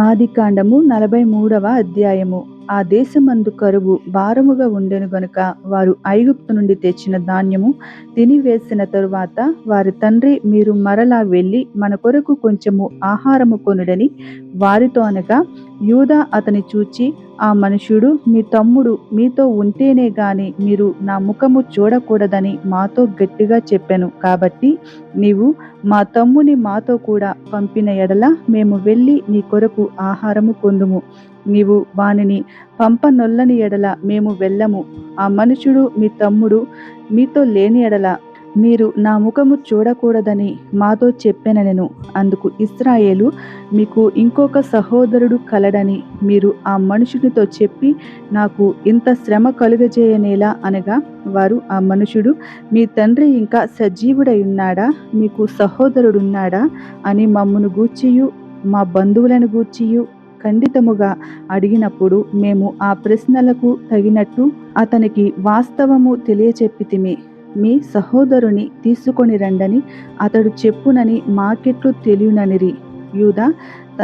ఆదికాండము నలభై మూడవ అధ్యాయము. ఆ దేశమందు కరువు భారముగా ఉండెను గనుక వారు ఐగుప్తు నుండి తెచ్చిన ధాన్యము తినివేసిన తరువాత వారి తండ్రి మీరు మరలా వెళ్ళి మన కొరకు కొంచెము ఆహారము కొనుడని వారితో అనగా యూదా అతని చూచి ఆ మనుషుడు మీ తమ్ముడు మీతో ఉంటేనే గాని మీరు నా ముఖము చూడకూడదని మాతో గట్టిగా చెప్పాను. కాబట్టి నీవు మా తమ్ముని మాతో కూడా పంపిన ఎడల మేము వెళ్ళి నీ కొరకు ఆహారము పొందుము నీవు వానిని పంపనొల్లని ఎడల మేము వెళ్ళము. ఆ మనుషుడు మీ తమ్ముడు మీతో లేని ఎడల మీరు నా ముఖము చూడకూడదని మాతో చెప్పెననెను. అందుకు ఇస్రాయేలు మీకు ఇంకొక సహోదరుడు కలడని మీరు ఆ మనుషునితో చెప్పి నాకు ఇంత శ్రమ కలుగజేయనేలా అనగా వారు ఆ మనుషుడు మీ తండ్రి ఇంకా సజీవుడై ఉన్నాడా? మీకు సహోదరుడున్నాడా? అని మమ్మను గూర్చియు మా బంధువులను గూర్చియు ఖండితముగా అడిగినప్పుడు మేము ఆ ప్రశ్నలకు తగినట్టు అతనికి వాస్తవము తెలియచెప్పితిమి. మీ సహోదరుని తీసుకొని రండని అతడు చెప్పునని మాకెట్లు తెలియననిరి. యూదా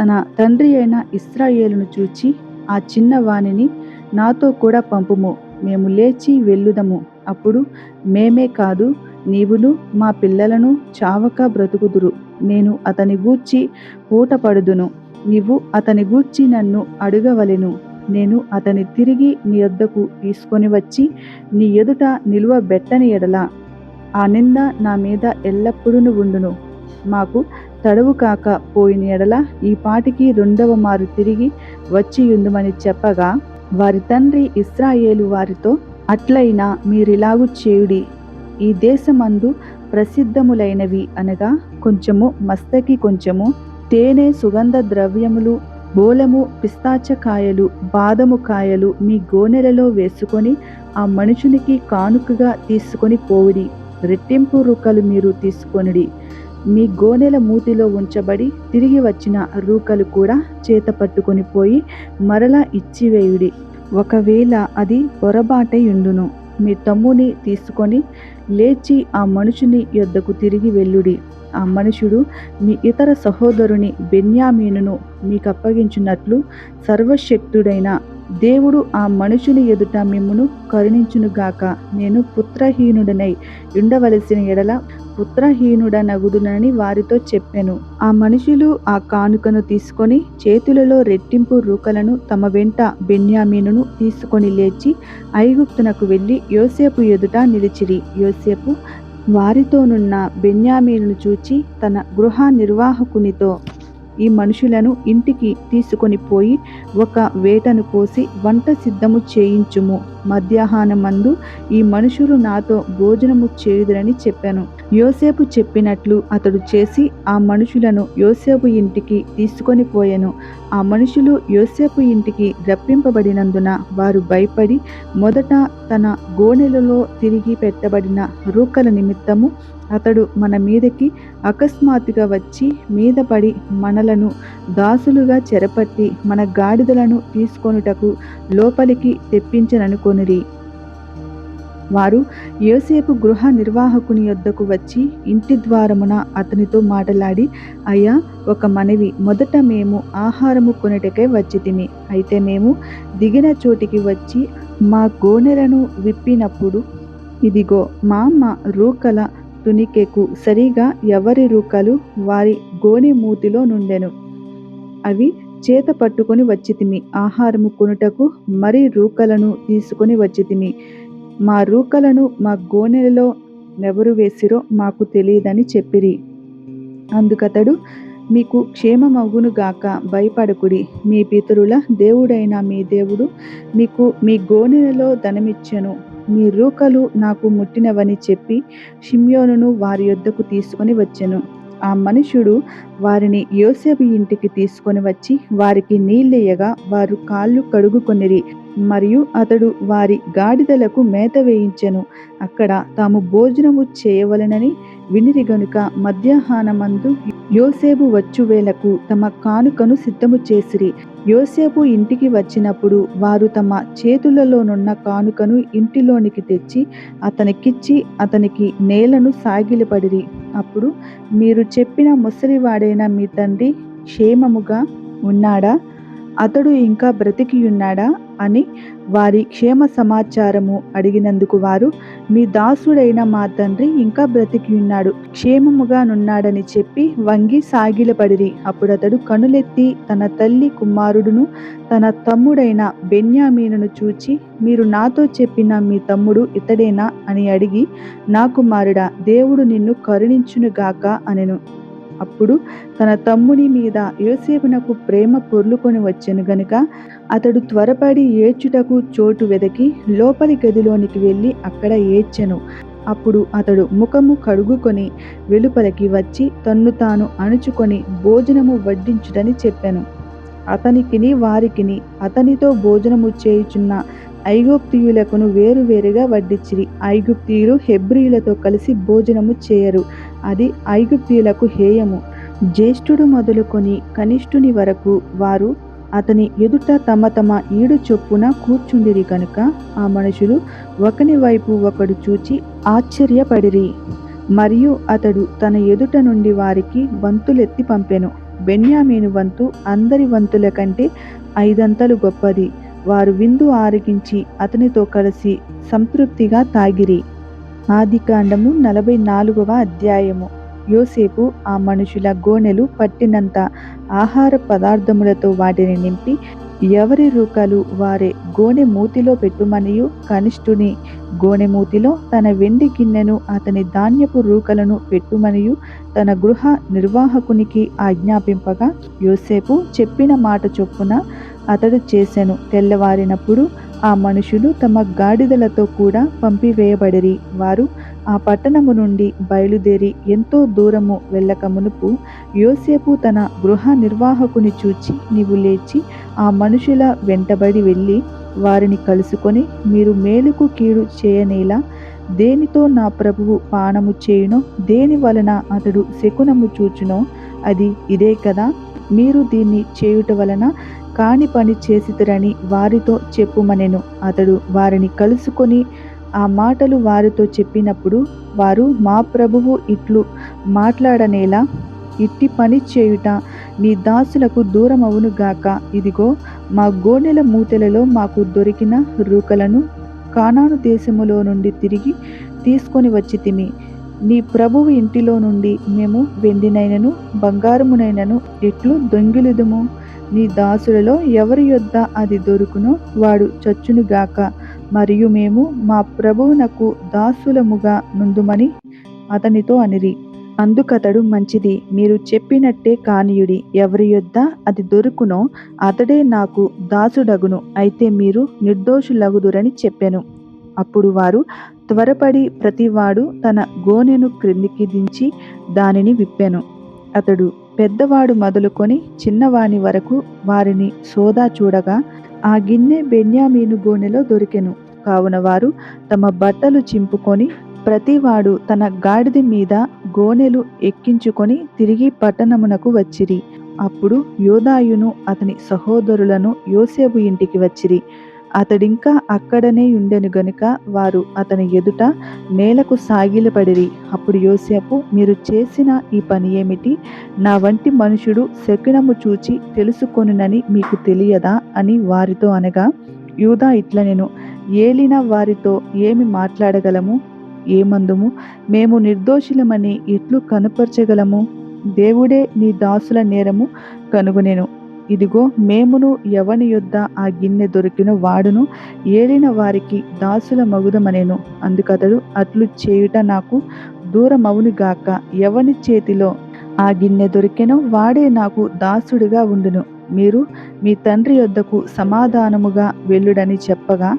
తన తండ్రి అయిన ఇస్రాయేలును చూచి ఆ చిన్నవాణిని నాతో కూడా పంపుము. మేము లేచి వెళ్ళుదము. అప్పుడు మేమే కాదు నీవును మా పిల్లలను చావక బ్రతుకుదురు. నేను అతని గూర్చి పూటపడుదును నీవు అతని గూర్చి నన్ను అడగవలెను. నేను అతని తిరిగి నీ యొద్దకు తీసుకొని వచ్చి నీ ఎదుట నిలువ బెట్టని ఎడల. ఆ నింద నా మీద ఎల్లప్పుడూ ఉండును. మాకు తడవు కాక పోయిన ఎడల ఈ పాటికి రెండవ మారు తిరిగి వచ్చి చెప్పగా వారి తండ్రి ఇస్రాయేలు వారితో అట్లయినా మీరిలాగు చేయుడి. ఈ దేశమందు ప్రసిద్ధములైనవి అనగా కొంచెము మస్తకి కొంచెము తేనె సుగంధ ద్రవ్యములు బోలము పిస్తాచకాయలు బాదము కాయలు మీ గోనెలలో వేసుకొని ఆ మనుషునికి కానుకగా తీసుకొని పోవుడి. రెట్టింపు రూకలు మీరు తీసుకొనిడి. మీ గోనెల మూతిలో ఉంచబడి తిరిగి వచ్చిన రూకలు కూడా చేత పట్టుకొని పోయి మరలా ఇచ్చివేయుడి. ఒకవేళ అది పొరబాటై ఉండును మీ తమ్ముని తీసుకొని లేచి ఆ మనుషుని యొద్దకు తిరిగి వెళ్ళుడి. ఆ మనుషుడు మీ ఇతర సహోదరుని బెన్యామీనును మీకు అప్పగించినట్లు సర్వశక్తుడైన దేవుడు ఆ మనుషుని ఎదుట మిమ్మును కరుణించునుగాక. నేను పుత్రహీనుడనై ఉండవలసిన ఎడల పుత్రహీనుడనగుదునని వారితో చెప్పెను. ఆ మనుషులు ఆ కానుకను తీసుకొని చేతులలో రెట్టింపు రూకలను తమ వెంట బెన్యామీనును తీసుకొని లేచి ఐగుప్తునకు వెళ్ళి యోసేపు ఎదుట నిలిచిరి. యోసేపు వారితోనున్న బెన్యామీను చూచి తన గృహ నిర్వాహకునితో ఈ మనుషులను ఇంటికి తీసుకొని పోయి ఒక వేటను కోసి వంట సిద్ధము చేయించుము. మధ్యాహ్నమందు ఈ మనుషులు నాతో భోజనము చేయుదురని చెప్పాను. యోసేపు చెప్పినట్లు అతడు చేసి ఆ మనుషులను యోసేపు ఇంటికి తీసుకొని పోయాను. ఆ మనుషులు యోసేపు ఇంటికి రప్పింపబడినందున వారు భయపడి మొదట తన గోనెలలో తిరిగి పెట్టబడిన రూకల నిమిత్తము అతడు మన మీదకి అకస్మాత్తుగా వచ్చి మీద పడి మనలను దాసులుగా చెరపట్టి మన గాడిదలను తీసుకొనుటకు లోపలికి తెప్పించననుకొనిరి వారు యోసేపు గృహ నిర్వాహకుని యొద్దకు వచ్చి ఇంటి ద్వారమున అతనితో మాటలాడి అయ్యా ఒక మనవి మొదట మేము ఆహారము కొనుటకే వచ్చితిమి. అయితే మేము దిగిన చోటికి వచ్చి మా గోనెలను విప్పినప్పుడు ఇదిగో మా అమ్మ రూకల తునికెకు సరిగా ఎవరి రూకలు వారి గోనె మూతిలో నుండెను. అవి చేత పట్టుకొని వచ్చితిమి. ఆహారము కొనుటకు మరి రూకలను తీసుకొని వచ్చితిమి. మా రూకలను మా గోనెలలో ఎవరు వేసిరో మాకు తెలియదని చెప్పిరి. అందుకతడు మీకు క్షేమమగును గాక భయపడకుడి. మీ పితరుల దేవుడైన మీ దేవుడు మీకు మీ గోనెలలో ధనమిచ్చెను. మీ రూకలు నాకు ముట్టినవని చెప్పి షిమ్యోనును వారి యొద్దకు తీసుకొని వచ్చెను. ఆ మనుషుడు వారిని యోసేపు ఇంటికి తీసుకొని వచ్చి వారికి నీళ్ళేయగా వారు కాళ్ళు కడుగుకొనిరి. మరియు అతడు వారి గాడిదలకు మేత వేయించెను. అక్కడ తాము భోజనము చేయవలెనని వినిరి గనుక మధ్యాహ్నమందు యోసేపు వచ్చువేలకు తమ కానుకను సిద్ధము చేసిరి. యోసేపు ఇంటికి వచ్చినప్పుడు వారు తమ చేతులలోనున్న కానుకను ఇంటిలోనికి తెచ్చి అతనికిచ్చి అతనికి నేలను సాగిలపడిరి. అప్పుడు మీరు చెప్పిన ముసలివాడైన మీ తండ్రి క్షేమముగా ఉన్నాడా? అతడు ఇంకా బ్రతికియున్నాడా అని వారి క్షేమ సమాచారము అడిగినందుకు వారు మీ దాసుడైన మా తండ్రి ఇంకా బ్రతికియున్నాడు. క్షేమముగా నున్నాడని చెప్పి వంగి సాగిలపడిరి. అప్పుడతడు కనులెత్తి తన తల్లి కుమారుడును తన తమ్ముడైన బెన్యామీనును చూచి మీరు నాతో చెప్పిన మీ తమ్ముడు ఇతడేనా అని అడిగి నా కుమారుడా దేవుడు నిన్ను కరుణించునుగాక అనెను. అప్పుడు తన తమ్ముని మీద యోసేపునకు ప్రేమ పొర్లుకొని వచ్చెను గనుక అతడు త్వరపడి ఏడ్చుటకు చోటు వెదకి లోపలి గదిలోనికి వెళ్ళి అక్కడ ఏడ్చెను. అప్పుడు అతడు ముఖము కడుగుకొని వెలుపలికి వచ్చి తన్ను తాను అణుచుకొని భోజనము వడ్డించుటని చెప్పాను. అతనికిని వారికిని అతనితో భోజనము చేయుచున్న ఐగుప్తియులకును వేరువేరుగా వడ్డించిరి. ఐగుప్తియులు హెబ్రియులతో కలిసి భోజనము చేయరు. అది ఐగుప్తీయులకు హేయము. జ్యేష్ఠుడు మొదలుకొని కనిష్ఠుని వరకు వారు అతని ఎదుట తమ తమ ఈడు చొప్పున కూర్చుండిరి కనుక ఆ మనుషులు ఒకని వైపు ఒకడు చూచి ఆశ్చర్యపడిరి. మరియు అతడు తన ఎదుట నుండి వారికి వంతులెత్తి పంపెను. బెన్యామీను వంతు అందరి వంతుల కంటే ఐదంతలు గొప్పది. వారు విందు ఆరగించి అతనితో కలిసి సంతృప్తిగా తాగిరి. ఆదికాండము నలభై నాలుగవ అధ్యాయము. యోసేపు ఆ మనుషుల గోనెలు పట్టినంత ఆహార పదార్థములతో వాటిని నింపి ఎవరి రూకలు వారే గోనె మూతిలో పెట్టుమనియు కనిష్ఠుని గోనె మూతిలో తన వెండి గిన్నెను అతని ధాన్యపు రూకలను పెట్టుమనియు తన గృహ నిర్వాహకునికి ఆజ్ఞాపింపగా యోసేపు చెప్పిన మాట చొప్పున అతడు చేశాను తెల్లవారినప్పుడు ఆ మనుషులు తమ గాడిదలతో కూడా పంపివేయబడిరి. వారు ఆ పట్టణము నుండి బయలుదేరి ఎంతో దూరము వెళ్ళక మునుపు యోసేపు తన గృహ నిర్వాహకుని చూచి నీవు లేచి ఆ మనుషుల వెంటబడి వెళ్ళి వారిని కలుసుకొని మీరు మేలుకు కీడు చేయనేలా దేనితో నా ప్రభువు పానము చేయునో దేని వలన అతడు శకునము చూచునో అది ఇదే కదా? మీరు దీన్ని చేయుట వలన కాని పని చేసితరని వారితో చెప్పుమనెను. అతడు వారిని కలుసుకొని ఆ మాటలు వారితో చెప్పినప్పుడు వారు మా ప్రభువు ఇట్లు మాట్లాడనేలా ఇట్టి పని చేయుట నీ దాసులకు దూరమవును గాక. ఇదిగో మా గోనెల మూతెలలో మాకు దొరికిన రూకలను కానాను దేశములో నుండి తిరిగి తీసుకొని వచ్చి తిమి నీ ప్రభువు ఇంటిలో నుండి మేము వెండినైనను బంగారమునైనను ఎట్లు దొంగిలుదుము? నీ దాసులలో ఎవరి యొద్ద అది దొరుకునో వాడు చచ్చునుగాక. మరియు మేము మా ప్రభువునకు దాసులముగా నుందుమని అతనితో అనిరి. అందుకతడు మంచిది మీరు చెప్పినట్టే కానియుడి. ఎవరి యొద్ద అది దొరుకునో అతడే నాకు దాసుడగును అయితే మీరు నిర్దోషులగుదురని చెప్పెను. అప్పుడు వారు త్వరపడి ప్రతివాడు తన గోనెను క్రిందికి దించి దానిని విప్పెను. అతడు పెద్దవాడు మొదలుకొని చిన్నవాని వరకు వారిని సోదా చూడగా ఆ గిన్నె బెన్యామీను గోనెలో దొరికెను. కావున వారు తమ బట్టలు చింపుకొని ప్రతివాడు తన గాడిద మీద గోనెలు ఎక్కించుకొని తిరిగి పట్టణమునకు వచ్చిరి. అప్పుడు యోదాయును అతని సహోదరులను యోసేపు ఇంటికి వచ్చిరి. అతడింకా అక్కడనే ఉండెను గనుక వారు అతని ఎదుట నేలకు సాగిలపడిరి అప్పుడు యోసేపు మీరు చేసిన ఈ పని ఏమిటి? నా వంటి మనుషుడు శకునము చూచి తెలుసుకొనునని మీకు తెలియదా? అని వారితో అనగా యూదా ఇట్ల నేను ఏలిన వారితో ఏమి మాట్లాడగలము? ఏమందుము? మేము నిర్దోషులమని ఎట్లు కనుపరచగలము? దేవుడే నీ దాసుల నేరము కనుగొనేను. ఇదిగో మేమును ఎవని యొద్ద ఆ గిన్నె దొరికిన వాడును ఏలిన వారికి దాసుల మగుదమనేను. అందుకతడు అట్లు చేయుట నాకు దూరమవును గాక. ఎవని చేతిలో ఆ గిన్నె దొరికెనో వాడే నాకు దాసుడిగా ఉండును. మీరు మీ తండ్రి యొద్దకు సమాధానముగా వెళ్ళుడని చెప్పగా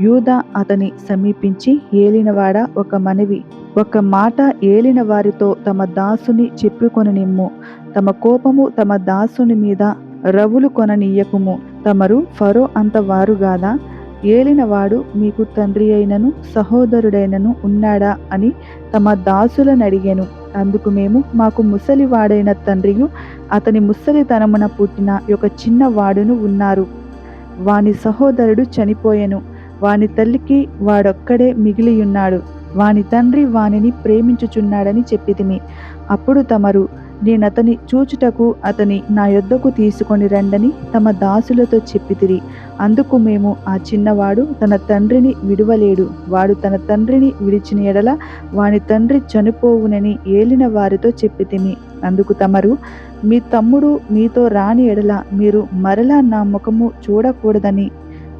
యూద అతని సమీపించి ఏలినవాడ ఒక మనవి ఒక మాట ఏలిన వారితో తమ దాసుని చెప్పుకొనిమ్ము తమ కోపము తమ దాసుని మీద రవులు కొననీయకుము. తమరు ఫరో అంత వారుగాదా ఏలినవాడు మీకు తండ్రి అయినను సహోదరుడైనను ఉన్నాడా అని తమ దాసులను అడిగాను అందుకు మేము మాకు ముసలివాడైన తండ్రియు అతని ముసలితనమున పుట్టిన ఒక చిన్న వాడును ఉన్నారు. వాని సహోదరుడు చనిపోయెను. వాని తల్లికి వాడొక్కడే మిగిలియున్నాడు. వాని తండ్రి వానిని ప్రేమించుచున్నాడని చెప్పితిమి. అప్పుడు తమరు నేనతని చూచుటకు అతని నా యొద్దకు తీసుకొని రండని తమ దాసులతో చెప్పితిరి. అందుకు మేము ఆ చిన్నవాడు తన తండ్రిని విడువలేడు. వాడు తన తండ్రిని విడిచిన ఎడల వాని తండ్రి చనిపోవునని ఏలిన వారితో చెప్పితిమి. అందుకు తమరు మీ తమ్ముడు మీతో రాని ఎడల మీరు మరలా నా ముఖము చూడకూడదని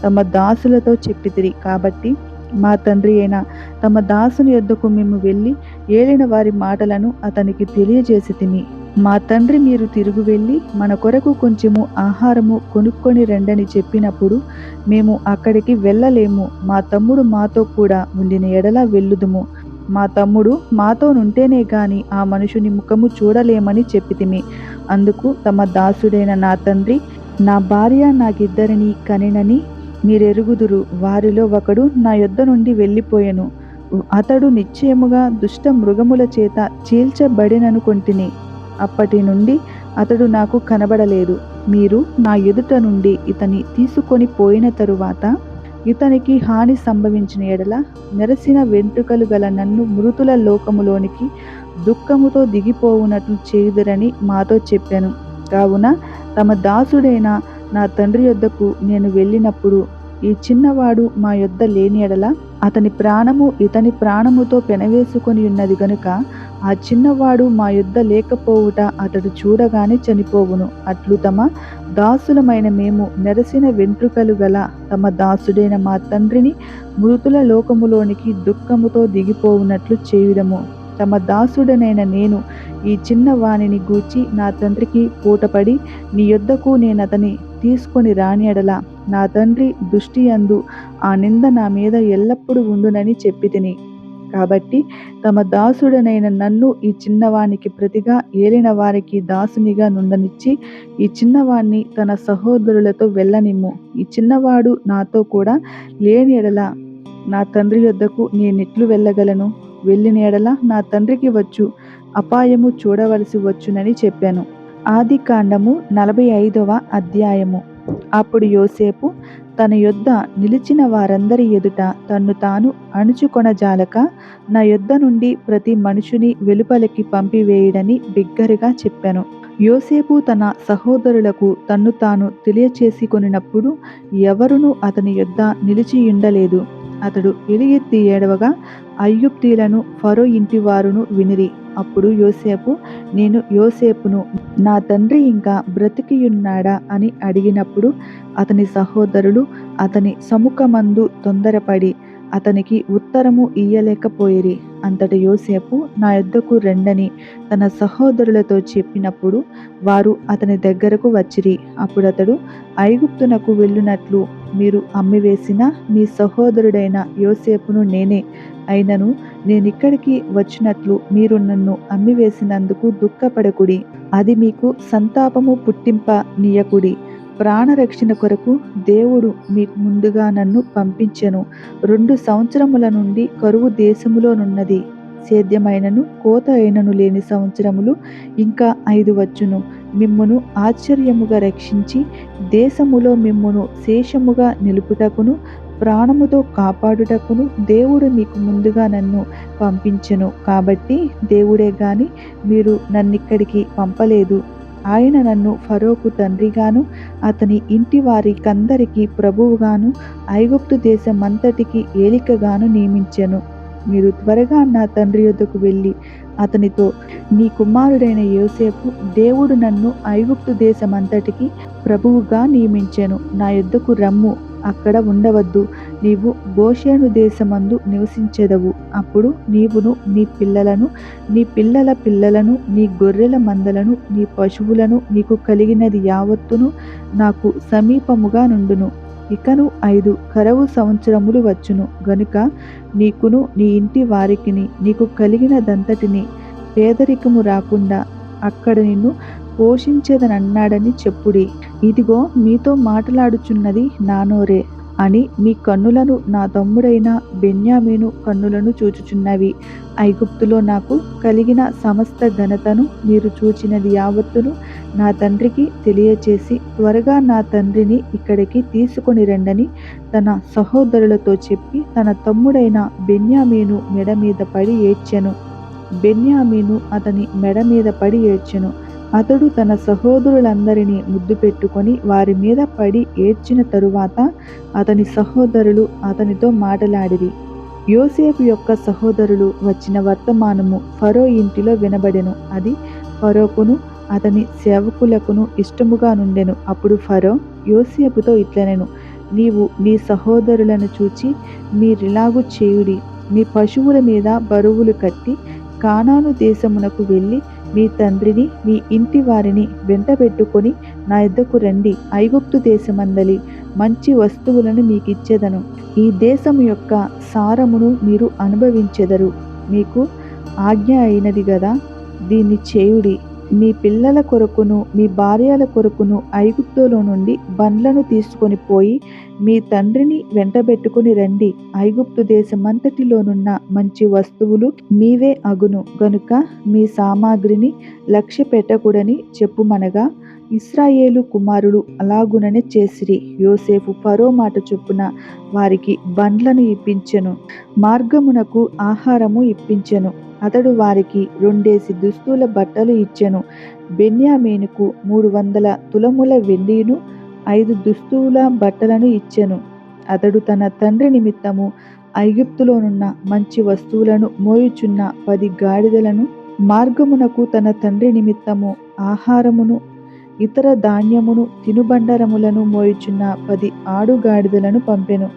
తమ దాసులతో చెప్పితిరి. కాబట్టి మా తండ్రి అయిన తమ దాసుని యొద్దకు మేము వెళ్ళి ఏలిన వారి మాటలను అతనికి తెలియజేసి తిని మా తండ్రి మీరు తిరుగు వెళ్ళి మన కొరకు కొంచెము ఆహారము కొనుక్కొని రండని చెప్పినప్పుడు మేము అక్కడికి వెళ్ళలేము. మా తమ్ముడు మాతో కూడా ఉండిన ఎడల వెళ్ళుదుము. మా తమ్ముడు మాతో నుంటేనే గాని ఆ మనుషుని ముఖము చూడలేమని చెప్పితిమి అందుకు తమ దాసుడైన నా తండ్రి నా భార్య నాకిద్దరిని కనినని మీరెరుగుదురు వారిలో ఒకడు నా యొద్ద నుండి వెళ్ళిపోయెను. అతడు నిశ్చయముగా దుష్ట మృగముల చేత చీల్చబడిననుకొంటిని. అప్పటి నుండి అతడు నాకు కనబడలేదు. మీరు నా ఎదుట నుండి ఇతని తీసుకొని పోయిన తరువాత ఇతనికి హాని సంభవించిన ఎడల నెరసిన వెంట్రుకలు గల నన్ను మృతుల లోకములోనికి దుఃఖముతో దిగిపోవునట్లు చేయుదరని మాతో చెప్పాను. కావున తమ దాసుడైన నా తండ్రి యొద్దకు నేను వెళ్ళినప్పుడు ఈ చిన్నవాడు మా యొద్ద లేని ఎడల అతని ప్రాణము ఇతని ప్రాణముతో పెనవేసుకొని ఉన్నది గనుక ఆ చిన్నవాడు మా యొద్ద లేకపోవుట అతడు చూడగానే చనిపోవును. అట్లు తమ దాసులమైన మేము నెరసిన వెంట్రుకలు గల తమ దాసుడైన మా తండ్రిని మృతుల లోకములోనికి దుఃఖముతో దిగిపోవునట్లు చేయుదము. తమ దాసుడనైన నేను ఈ చిన్న వాణిని గూర్చి నా తండ్రికి పూటపడి నీ యొద్దకు నేను అతని తీసుకొని రాని ఎడల నా తండ్రి దృష్టి అందు ఆ నింద నా మీద ఎల్లప్పుడూ ఉండునని చెప్పి తిని. కాబట్టి తమ దాసుడనైన నన్ను ఈ చిన్నవానికి ప్రతిగా ఏలిన వారికి దాసునిగా నుండనిచ్చి ఈ చిన్నవాణ్ణి తన సహోదరులతో వెళ్ళనిమ్ము. ఈ చిన్నవాడు నాతో కూడా లేని ఎడల నా తండ్రి యొద్దకు నేనెట్లు వెళ్ళగలను. వెళ్ళిన ఎడల నా తండ్రికి వచ్చు. అపాయము చూడవలసి వచ్చునని చెప్పాను. ఆది కాండము నలభై ఐదవ అధ్యాయము. అప్పుడు యోసేపు తన యొద్ద నిలిచిన వారందరి ఎదుట తన్ను తాను అణుచుకొనజాలక నా యొద్ద నుండి ప్రతి మనుషుని వెలుపలికి పంపివేయడని బిగ్గరగా చెప్పాను. యోసేపు తన సహోదరులకు తన్ను తాను తెలియచేసికొనినప్పుడు ఎవరునూ అతని యొద్ద నిలిచియుండలేదు. అతడు ఎలుగెత్తి ఏడవగా అయ్యుప్తీలను ఫరో ఇంటి వారును వినిరి. అప్పుడు యోసేపు నేను యోసేపును నా తండ్రి ఇంకా బ్రతికియున్నాడా? అని అడిగినప్పుడు అతని సహోదరులు అతని సముఖమందు తొందరపడి అతనికి ఉత్తరము ఇయ్యలేకపోయిరి. అంతట యోసేపు నా యొద్దకు రెండని తన సహోదరులతో చెప్పినప్పుడు వారు అతని దగ్గరకు వచ్చిరి. అప్పుడు అతడు ఐగుప్తునకు వెళ్ళినట్లు మీరు అమ్మివేసిన మీ సహోదరుడైన యోసేపును నేనే అయినను నేనిక్కడికి వచ్చినట్లు మీరు నన్ను అమ్మివేసినందుకు దుఃఖపడకుడి. అది మీకు సంతాపము పుట్టింప నీయకుడి. ప్రాణరక్షణ కొరకు దేవుడు మీకు ముందుగా నన్ను పంపించెను. రెండు సంవత్సరముల నుండి కరువు దేశములోనున్నది సేద్యమైనను కోత అయినను లేని సంవత్సరములు ఇంకా ఐదు వచ్చును. మిమ్మును ఆశ్చర్యముగా రక్షించి దేశములో మిమ్మును శేషముగా నిలుపుటకును ప్రాణముతో కాపాడుటకును దేవుడు మీకు ముందుగా నన్ను పంపించెను. కాబట్టి దేవుడే గాని మీరు నన్నిక్కడికి పంపలేదు. ఆయన నన్ను ఫరోకు తండ్రిగాను అతని ఇంటి వారికందరికీ ప్రభువుగాను ఐగుప్తు దేశమంతటికి ఏలికగాను నియమించెను. మీరు త్వరగా నా తండ్రి యొద్దకు వెళ్ళి అతనితో నీ కుమారుడైన యోసేపు దేవుడు నన్ను ఐగుప్తు దేశమంతటికి ప్రభువుగా నియమించెను. నా యొద్దకు రమ్ము. అక్కడ ఉండవద్దు. నీవు గోషేను దేశమందు నివసించెదవు. అప్పుడు నీవును నీ పిల్లలను నీ పిల్లల పిల్లలను నీ గొర్రెల మందలను నీ పశువులను నీకు కలిగినది యావత్తును నాకు సమీపముగా నుండును. ఇకను ఐదు కరవు సంవత్సరములు వచ్చును. గనుక నీకును నీ ఇంటి వారికిని నీకు కలిగినదంతటిని పేదరికము రాకుండా అక్కడ నిన్ను పోషించేదనన్నాడని చెప్పుడి. ఇదిగో మీతో మాట్లాడుచున్నది నానోరే అని మీ కన్నులను నా తమ్ముడైన బెన్యామీను కన్నులను చూచుచున్నవి. ఐగుప్తులో నాకు కలిగిన సమస్త ఘనతను మీరు చూచినది యావత్తును నా తండ్రికి తెలియచేసి త్వరగా నా తండ్రిని ఇక్కడికి తీసుకొని రండని తన సహోదరులతో చెప్పి తన తమ్ముడైన బెన్యామీను మెడ మీద పడి ఏడ్చెను. బెన్యామీను అతని మెడ మీద పడి ఏడ్చెను. అతడు తన సహోదరులందరినీ ముద్దు పెట్టుకొని వారి మీద పడి ఏడ్చిన తరువాత అతని సహోదరులు అతనితో మాటలాడిరి. యోసేపు యొక్క సహోదరులు వచ్చిన వర్తమానము ఫరో ఇంటిలో వినబడెను. అది ఫరోకును అతని సేవకులకును ఇష్టముగా నుండెను. అప్పుడు ఫరో యోసేపుతో ఇట్లనెను నీవు నీ సహోదరులను చూచి మీరిలాగు చేయుడి. మీ పశువుల మీద బరువులు కట్టి కానాను దేశమునకు వెళ్ళి మీ తండ్రిని మీ ఇంటి వారిని వెంటబెట్టుకొని నా ఇద్దకు రండి. ఐగుప్తు దేశమందలి మంచి వస్తువులను మీకు ఇచ్చేదను ఈ దేశం యొక్క సారమును మీరు అనుభవించెదరు. మీకు ఆజ్ఞ అయినది గదా దీన్ని చేయుడి. మీ పిల్లల కొరకును మీ భార్యల కొరకును ఐగుప్తులో నుండి బండ్లను తీసుకొని పోయి మీ తండ్రిని వెంటబెట్టుకుని రండి. ఐగుప్తు దేశమంతటిలోనున్న మంచి వస్తువులు మీవే అగును. గనుక మీ సామాగ్రిని లక్ష్య పెట్టకూడని చెప్పుమనగా ఇస్రాయేలు కుమారులు అలాగుననే చేసిరి. యోసేపు ఫరో మాట చొప్పున వారికి బండ్లను ఇప్పించెను. మార్గమునకు ఆహారము ఇప్పించెను. అతడు వారికి రెండేసి దుస్తుల బట్టలు ఇచ్చెను. బెన్యామీనుకు మూడు వందల తులముల వెండిను ఐదు దుస్తుల బట్టలను ఇచ్చెను. అతడు తన తండ్రి నిమిత్తము ఐగుప్తులోనున్న మంచి వస్తువులను మోయుచున్న పది గాడిదలను మార్గమునకు తన తండ్రి నిమిత్తము ఆహారమును ఇతర ధాన్యమును తినుబండరములను మోయుచున్న పది ఆడుగాడిదలను పంపెను.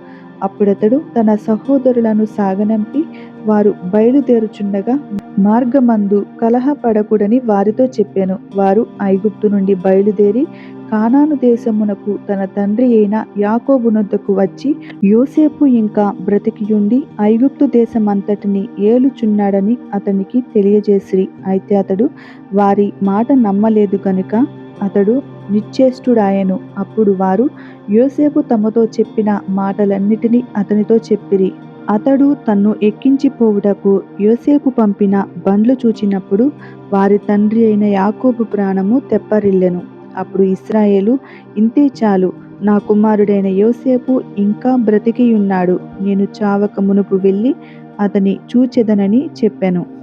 అప్పుడతడు తన సహోదరులను సాగనంపి వారు బయలుదేరుచుండగా మార్గమందు కలహపడకూడని వారితో చెప్పాను. వారు ఐగుప్తు నుండి బయలుదేరి కానాను దేశమునకు తన తండ్రి అయిన యాకోబునొద్దకు వచ్చి యోసేపు ఇంకా బ్రతికియుండి ఐగుప్తు దేశమంతటిని ఏలుచున్నాడని అతనికి తెలియజేసిరి. అయితే అతడు వారి మాట నమ్మలేదు కనుక అతడు నిశ్చేష్టుడాయను. అప్పుడు వారు యోసేపు తమతో చెప్పిన మాటలన్నిటినీ అతనితో చెప్పిరి. అతడు తన్ను ఎక్కించిపోవుటకు యోసేపు పంపిన బండ్లు చూచినప్పుడు వారి తండ్రి అయిన యాకోబు ప్రాణము తెప్పరిల్లెను. అప్పుడు ఇస్రాయేలు ఇంతే చాలు నా కుమారుడైన యోసేపు ఇంకా బ్రతికియున్నాడు. నేను చావక మునుపు వెళ్ళి అతని చూచెదనని చెప్పాను.